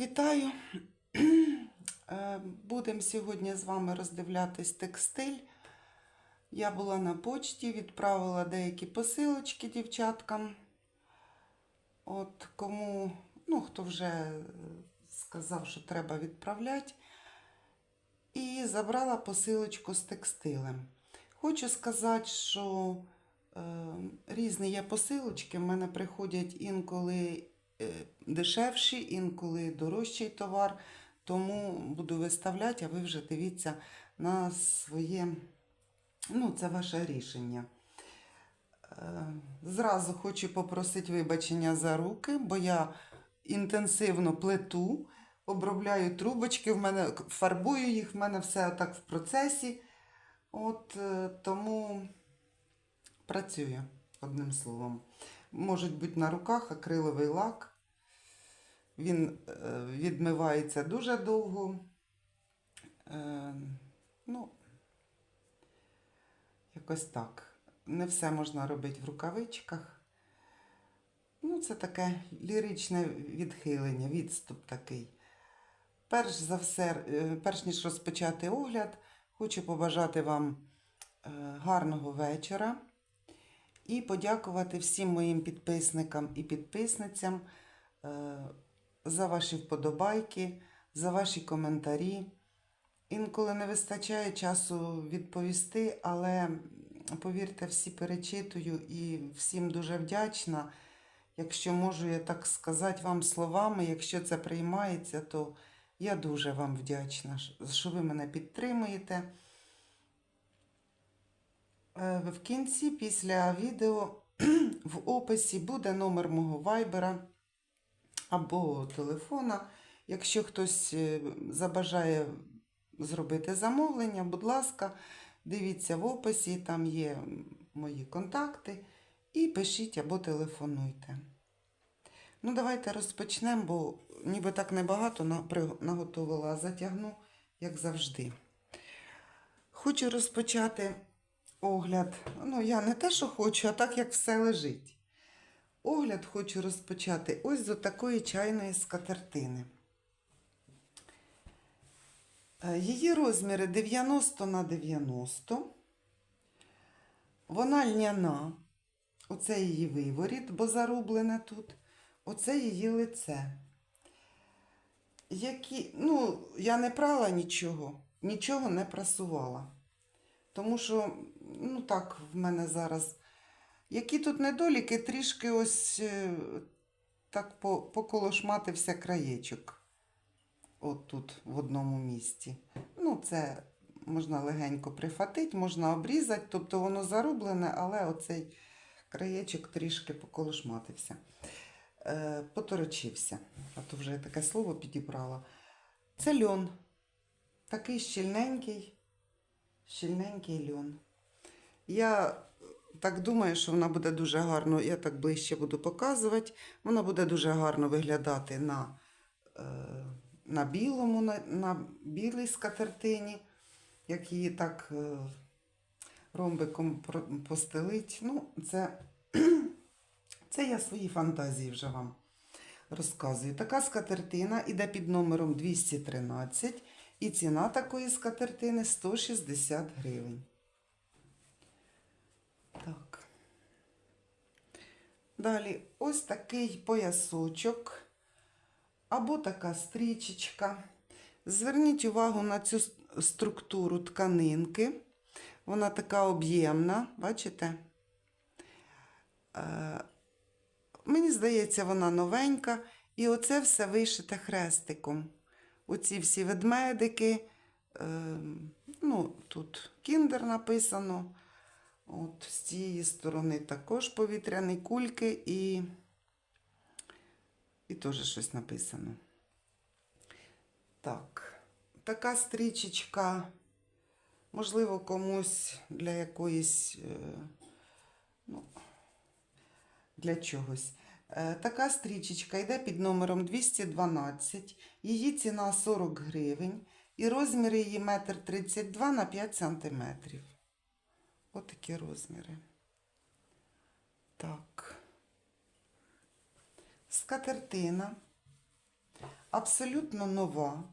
Вітаю. Е, Будемо сьогодні з вами роздивлятись текстиль. Я була на почті, відправила деякі посилочки дівчаткам. От кому, ну, хто вже сказав, що треба відправляти. І забрала посилочку з текстилем. Хочу сказати, що е, різні є посилочки. В мене приходять інколи дешевші, інколи дорожчий товар. Тому буду виставляти, а ви вже дивіться на своє, ну, це ваше рішення. Е, Зразу хочу попросити вибачення за руки, бо я інтенсивно плету, обробляю трубочки, в мене фарбую їх, в мене все так в процесі. От е, тому працюю одним словом. Можуть бути на руках акриловий лак. Він е, відмивається дуже довго. Е, ну, якось так. Не все можна робити в рукавичках. Ну, це таке ліричне відхилення, відступ такий. Перш за все, е, перш ніж розпочати огляд, хочу побажати вам гарного вечора і подякувати всім моїм підписникам і підписницям за ваші вподобайки, за ваші коментарі. Інколи не вистачає часу відповісти, але повірте, всі перечитую і всім дуже вдячна. Якщо можу я так сказати вам словами, якщо це приймається, то я дуже вам вдячна, що ви мене підтримуєте. Е, В кінці після відео в описі буде номер мого вайбера або телефона. Якщо хтось е, забажає зробити замовлення, будь ласка, дивіться в описі, там є мої контакти. І пишіть або телефонуйте. Ну, давайте розпочнемо, бо ніби так небагато на- наготовила, а затягну, як завжди. Хочу розпочати огляд. Ну, я не те, що хочу, а так, як все лежить. Огляд хочу розпочати ось з такої чайної скатертини. Е, Її розміри 90 на 90. Вона льняна. Оце її виворіт, бо зарублене тут. Оце її лице. Які, ну, я не прала нічого, нічого не прасувала. Тому що, ну так, в мене зараз. Які тут недоліки, трішки ось е, так поколошматився краєчок. От тут, в одному місці. Ну, це можна легенько прифатити, можна обрізати, тобто воно зарублене, але оцей краєчок трішки поколошматився. Е, поторочився. А то вже таке слово підібрала. Це льон. Такий щільненький, щільненький льон. Я так думаю, що вона буде дуже гарно, я так ближче буду показувати. Вона буде дуже гарно виглядати на, е, на білому, на, на білій скатертині, як її так е, ромбиком постелить. Ну, це, це я свої фантазії вже вам розказую. Така скатертина іде під номером 213, і ціна такої скатертини 160 гривень. Так. Далі ось такий поясочок або така стрічечка. Зверніть увагу на цю структуру тканинки. Вона така об'ємна, бачите? Е, мені здається, вона новенька. І оце все вишите хрестиком. Оці всі ведмедики. Е, ну, тут кіндер написано. От з цієї сторони також повітряні кульки і, і теж щось написано. Так, така стрічечка, можливо, комусь для якоїсь, е, ну, для чогось. Е, Така стрічечка йде під номером 212. Її ціна 40 гривень. І розмір її 1,32 м на 5 см. Отакі розміри. Так. Скатертина. абсолютно нова.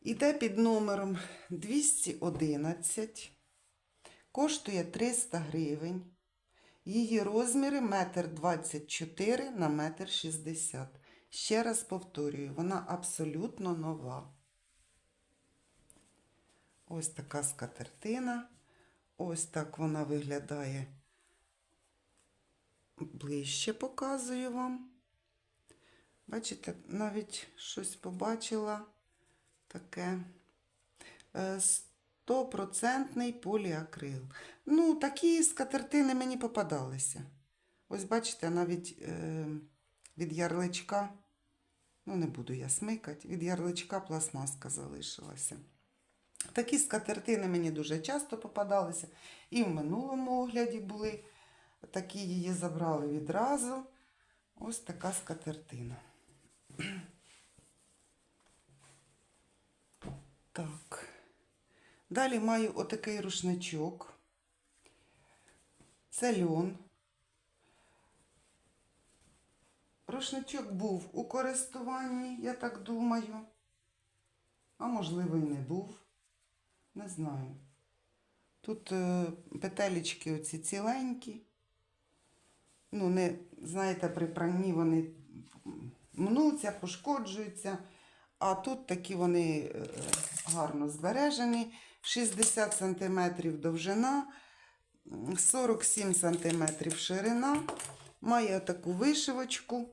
Іде під номером 211, коштує 300 гривень. Її розміри 1,24 м на 1,60 м. Ще раз повторюю, вона абсолютно нова. Ось така скатертина. Ось так вона виглядає. Ближче показую вам. Бачите, навіть щось побачила таке. Е, Стопроцентний поліакрил. Ну, такі скатертини мені попадалися. Ось бачите, навіть е, від ярличка, ну не буду я смикати, від ярличка пластмаска залишилася. Такі скатертини мені дуже часто попадалися. І в минулому огляді були. Такі її забрали відразу. Ось така скатертина. Так. Далі маю отакий рушничок. Це льон. Рушничок був у користуванні, я так думаю. А можливо і не був. Не знаю. Тут е, петелечки оці ціленькі. Ну, не, знаєте, при пранні вони мнуться, пошкоджуються. А тут такі вони е, гарно збережені. 60 см довжина, 47 см ширина. Має таку вишивочку.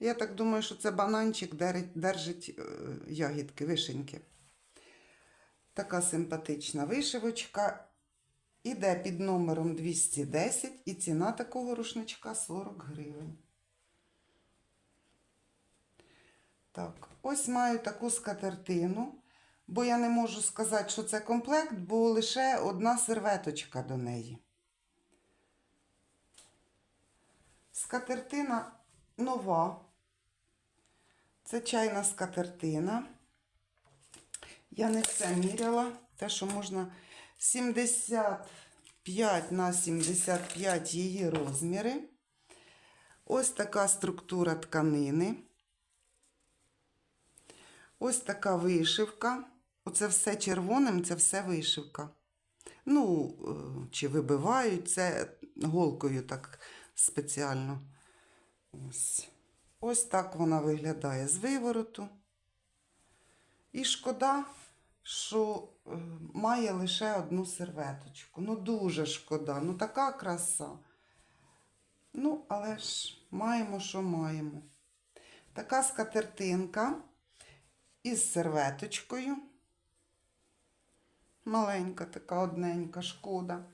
Я так думаю, що це бананчик держить е, ягідки, вишеньки. Така симпатична вишивочка. Іде під номером 210 і ціна такого рушничка 40 гривень. Так, ось маю таку скатертину, бо я не можу сказати, що це комплект, бо лише одна серветочка до неї. Скатертина нова. Це чайна скатертина. Я не все міряла. Те, що можна 75 на 75 її розміри. Ось така структура тканини. Ось така вишивка. Оце все червоним, це все вишивка. Ну, е, чи вибивають це голкою так спеціально. Ось. Ось так вона виглядає з вивороту. І шкода, що е, має лише одну серветочку. Ну, дуже шкода. Ну, така краса. Ну, але ж маємо, що маємо. Така скатертинка із серветочкою. Маленька, така одненька, шкода.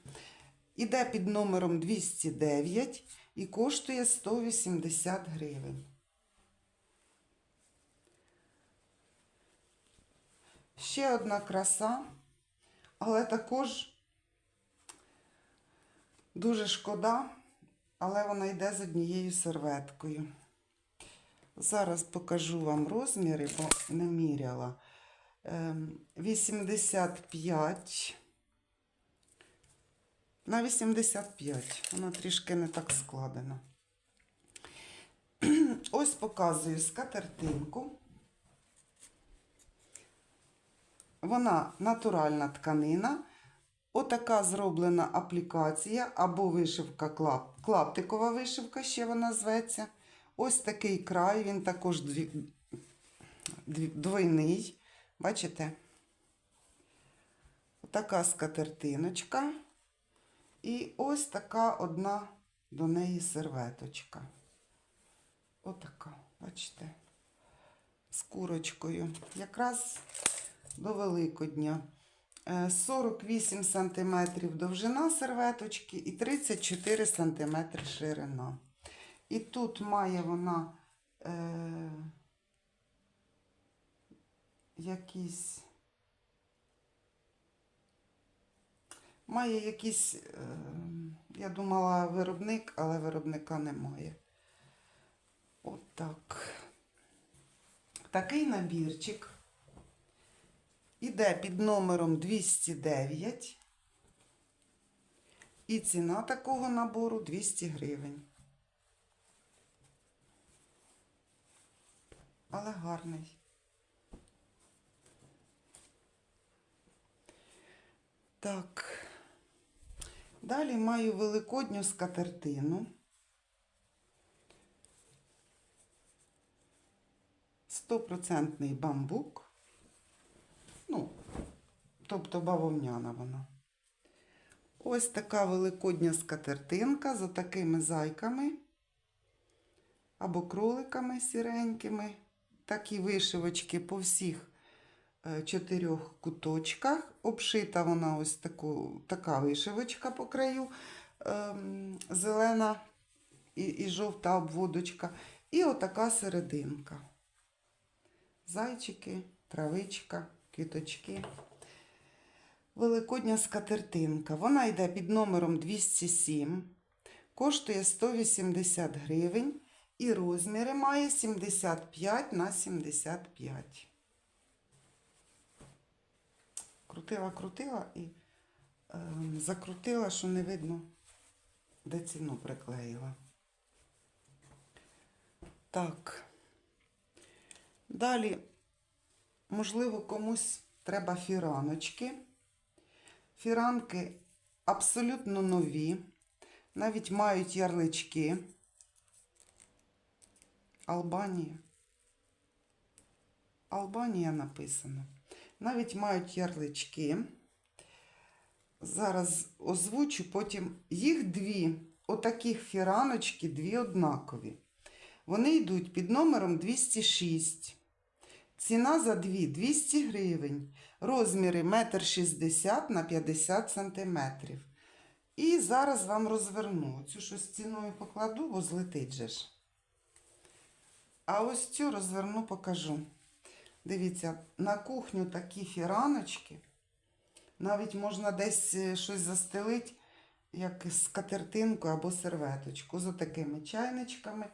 Іде під номером 209 і коштує 180 гривень. Ще одна краса, але також дуже шкода, але вона йде з однією серветкою. Зараз покажу вам розміри, бо не міряла. Ем, 85 на 85. Вона трішки не так складена. Ось показую скатертинку. Вона натуральна тканина. Отака зроблена аплікація або вишивка клап, клаптикова вишивка, ще вона зветься. Ось такий край, він також дві, дві, двойний. Бачите? Така скатертиночка. І ось така одна до неї серветочка. Отака, бачите, з курочкою. Якраз до Великодня. Е, 48 см довжина серветочки і 34 см ширина. І тут має вона е, якісь. Має якийсь, е, я думала, виробник, але виробника немає. Отак. Такий набірчик іде під номером 209. І ціна такого набору 200 гривень. але гарний. Так. Далі маю великодню скатертину. Стопроцентний бамбук. Ну, тобто бавовняна вона. Ось така великодня скатертинка з такими зайками або кроликами сіренькими. Такі вишивочки по всіх е, чотирьох куточках. Обшита вона ось таку, така вишивочка по краю, ем, зелена і, і жовта обводочка. І отака серединка. Зайчики, травичка, квіточки. Великодня скатертинка. Вона йде під номером 207, коштує 180 гривень і розміри має 75 на 75. Крутила, крутила і е, закрутила, що не видно, де ціну приклеїла. Так. Далі, можливо, комусь треба фіраночки. Фіранки абсолютно нові, навіть мають ярлички. Албанія. Албанія написано. Навіть мають ярлички. Зараз озвучу, потім їх дві, отаких фіраночки, дві однакові. Вони йдуть під номером 206. Ціна за дві 200 гривень. Розміри 1,60 на 50 см. І зараз вам розверну. Цю щось ціною покладу, бо злетить же ж. А ось цю розверну, покажу. Дивіться, на кухню такі фіраночки. Навіть можна десь е, щось застелити, як скатертинку або серветочку. З такими чайничками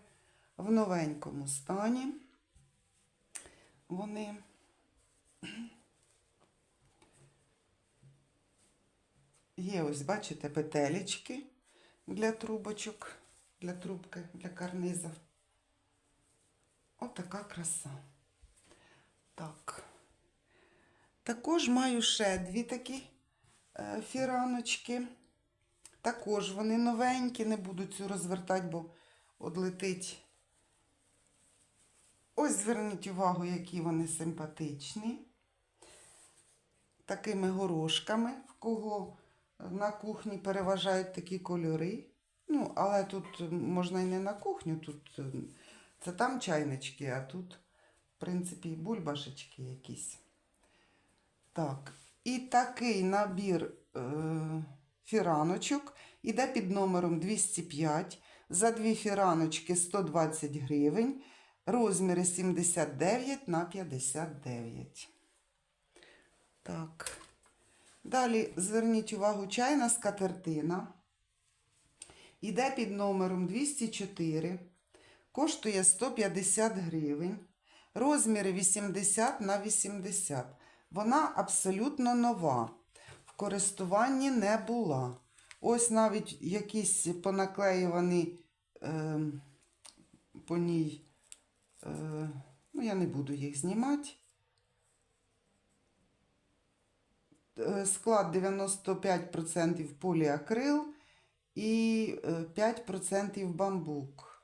в новенькому стані. Вони. Є ось, бачите, петелечки для трубочок, для трубки, для карниза. Отака краса. Так. Також маю ще дві такі е, фіраночки. Також вони новенькі, не буду цю розвертати, бо одлетить. Ось зверніть увагу, які вони симпатичні. Такими горошками, в кого на кухні переважають такі кольори. Ну, але тут можна і не на кухню, тут е, це там чайнички, а тут, в принципі, бульбашечки якісь. Так, і такий набір е, фіраночок іде під номером 205. За дві фіраночки 120 гривень. Розміри 79 на 59. Так. Далі зверніть увагу, чайна скатертина. Іде під номером 204. Коштує 150 гривень. Розміри 80 на 80. Вона абсолютно нова. В користуванні не була. Ось навіть якісь понаклеювані е, по ній. Е, ну, я не буду їх знімати. Е, Склад 95% поліакрил і е, 5% бамбук.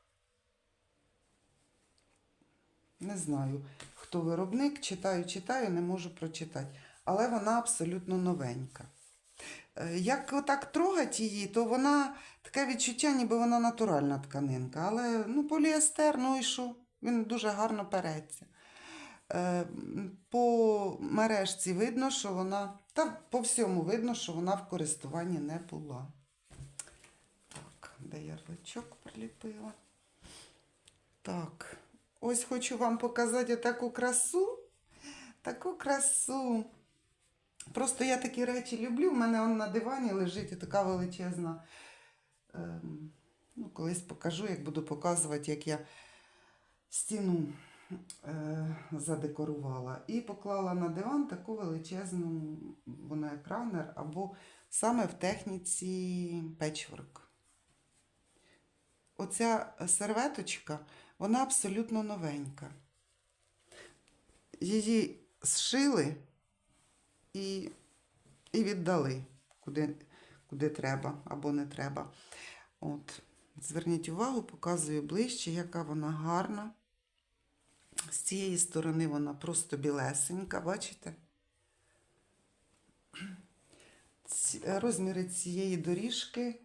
Не знаю, хто виробник. Читаю, читаю, не можу прочитати. Але вона абсолютно новенька. Е, Як отак трогать її, то вона таке відчуття, ніби вона натуральна тканинка. Але ну, поліестер, ну і що? Він дуже гарно переться. Е, По мережці видно, що вона, та по всьому видно, що вона в користуванні не була. Так, де ярличок приліпила. Так, ось хочу вам показати таку красу. Таку красу. Просто я такі речі люблю. У мене он на дивані лежить така величезна. Ем, ну, колись покажу, як буду показувати, як я стіну е, задекорувала. І поклала на диван таку величезну, вона як ранер, або саме в техніці печворк. Оця серветочка, вона абсолютно новенька. її зшили і, і віддали, куди, куди треба або не треба. От. Зверніть увагу, показую ближче, яка вона гарна. З цієї сторони вона просто білесенька, бачите? Ці- Розміри цієї доріжки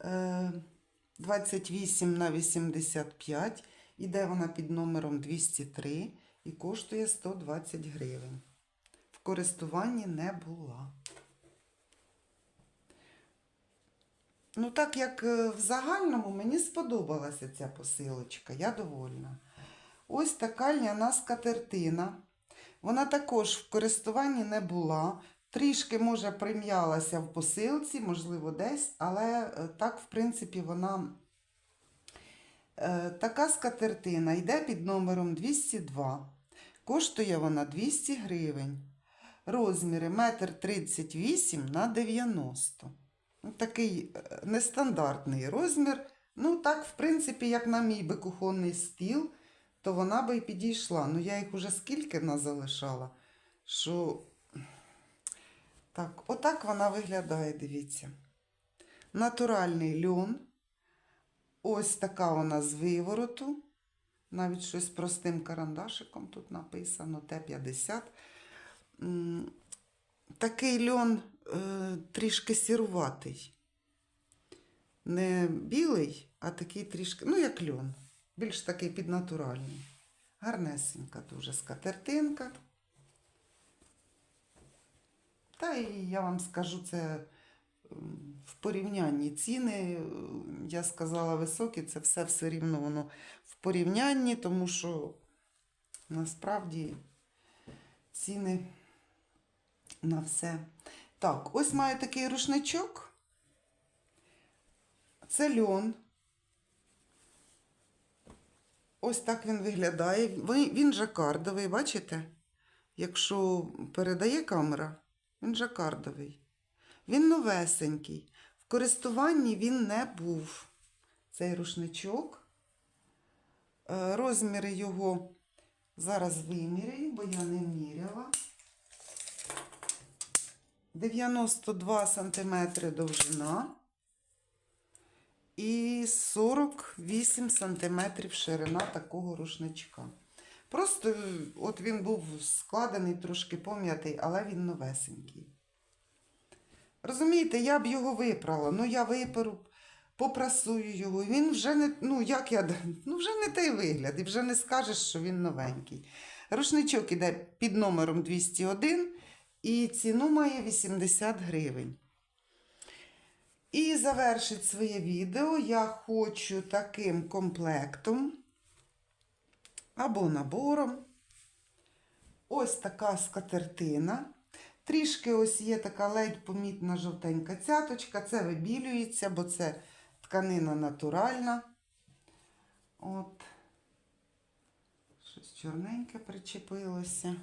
е, 28 на 85. Іде вона під номером 203 і коштує 120 гривень. В користуванні не була. Ну, так як е, в загальному мені сподобалася ця посилочка, я довольна. Ось така льняна скатертина. Вона також в користуванні не була. Трішки, може, прим'ялася в посилці, можливо, десь, але е, так, в принципі, вона е, така скатертина йде під номером 202. Коштує вона 200 гривень. Розміри 1,38 на 90. Ну, Такий е, нестандартний розмір. Ну, так, в принципі, як на мій би кухонний стіл, то вона би і підійшла. Ну, я їх уже скільки назалишала, що так, отак вона виглядає, дивіться. Натуральний льон. Ось така вона з вивороту. Навіть щось простим карандашиком тут написано Т-50. Такий льон е, трішки сіруватий. Не білий, а такий трішки, ну, як льон. Більш такий піднатуральний. Гарнесенька дуже скатертинка. Та і я вам скажу, це в порівнянні ціни, е, я сказала високі, це все все рівно воно в порівнянні, тому що насправді ціни на все. Так, ось маю такий рушничок. Це льон. Ось так він виглядає. Він жакардовий, бачите? Якщо передає камера, він жакардовий. Він новесенький. В користуванні він не був. Цей рушничок. Е, Розміри його зараз виміряю, бо я не міряла. 92 см довжина і 48 см ширина такого рушничка. Просто е, от він був складений, трошки пом'ятий, але він новесенький. Розумієте, я б його випрала, ну я виперу, попрасую його. Він вже не, ну як я, ну вже не той вигляд, і вже не скажеш, що він новенький. Рушничок іде під номером 201 і ціну має 80 гривень. І завершить своє відео я хочу таким комплектом або набором. Ось така скатертина. Трішки ось є така ледь помітна жовтенька цяточка. Це вибілюється, бо це тканина натуральна. От. Щось чорненьке причепилося.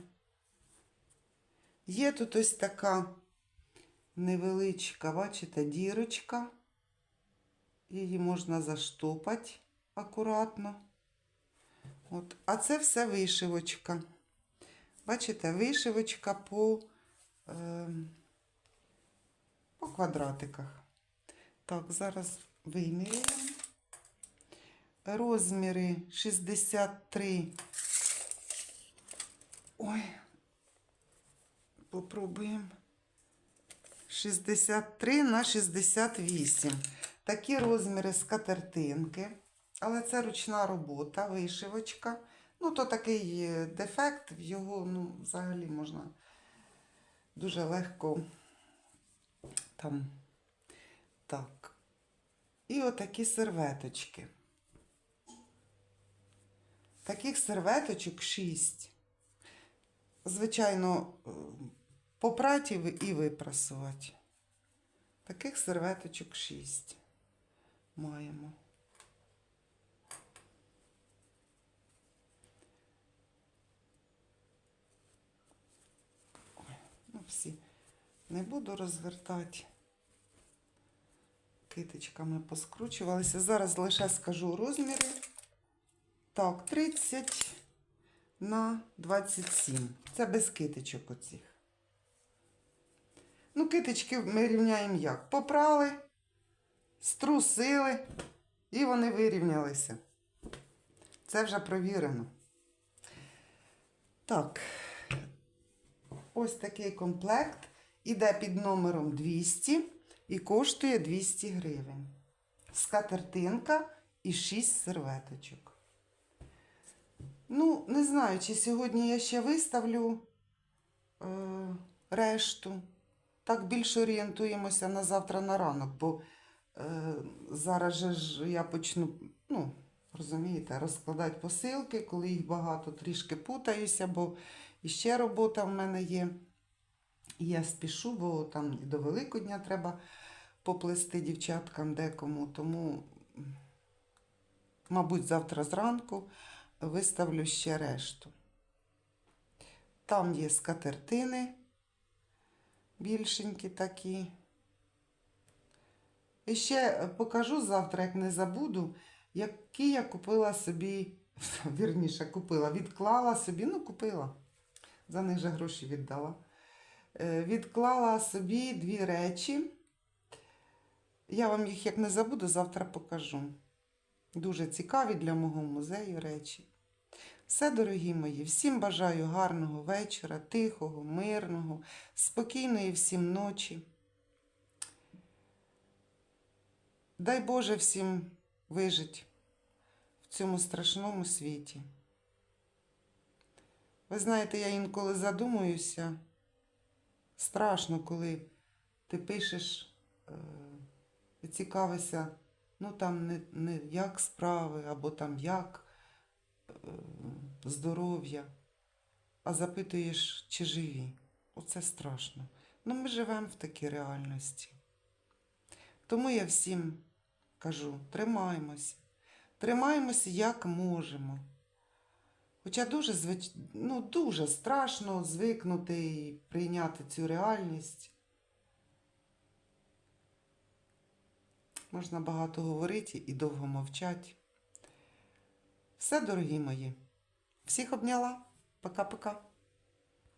Є тут ось така невеличка, бачите, дірочка. Її можна заштопати акуратно. От. А це все вишивочка. Бачите, вишивочка по, е, по квадратиках. Так, зараз виміряємо. Розміри 63. Ой, попробуємо. 63 на 68. Такі розміри скатертинки. Але це ручна робота, вишивочка. Ну, то такий е, дефект, його ну, взагалі можна дуже легко там. Так. І отакі серветочки. Таких серветочок 6. Звичайно, е, попрати і випрасувати. Таких серветочок 6 маємо. Ой, ну всі. Не буду розвертати. Китичками поскручувалися. Зараз лише скажу розміри. Так, 30 на 27. Це без китичок оцих. Ну, китички ми рівняємо як? Попрали, струсили, і вони вирівнялися. Це вже провірено. Так. Ось такий комплект. Іде під номером 200 і коштує 200 гривень. Скатертинка і 6 серветочок. Ну, не знаю, чи сьогодні я ще виставлю е, решту. Так більше орієнтуємося на завтра на ранок, бо е, зараз же ж я почну, ну, розумієте, розкладати посилки, коли їх багато, трішки путаюся, бо іще робота в мене є. І я спішу, бо там і до Великодня треба поплести дівчаткам декому. Тому, мабуть, завтра зранку виставлю ще решту. Там є скатертини більшенькі такі. І ще покажу завтра, як не забуду, які я купила собі, вірніше, купила, відклала собі, ну, купила. За них же гроші віддала. Е, Відклала собі дві речі. Я вам їх як не забуду, завтра покажу. Дуже цікаві для мого музею речі. Все, дорогі мої, всім бажаю гарного вечора, тихого, мирного, спокійної всім ночі. Дай Боже всім вижить в цьому страшному світі. Ви знаєте, я інколи задумуюся. Страшно, коли ти пишеш е, і цікавишся, ну там не, не як справи, або там як е, здоров'я, а запитуєш, чи живі. Оце страшно. Ну, ми живемо в такій реальності. Тому я всім кажу: тримаємося, тримаємося як можемо. Хоча дуже, звич... ну, дуже страшно звикнути і прийняти цю реальність. Можна багато говорити і довго мовчати. Все, дорогі мої. Всіх обняла. Пока-пока.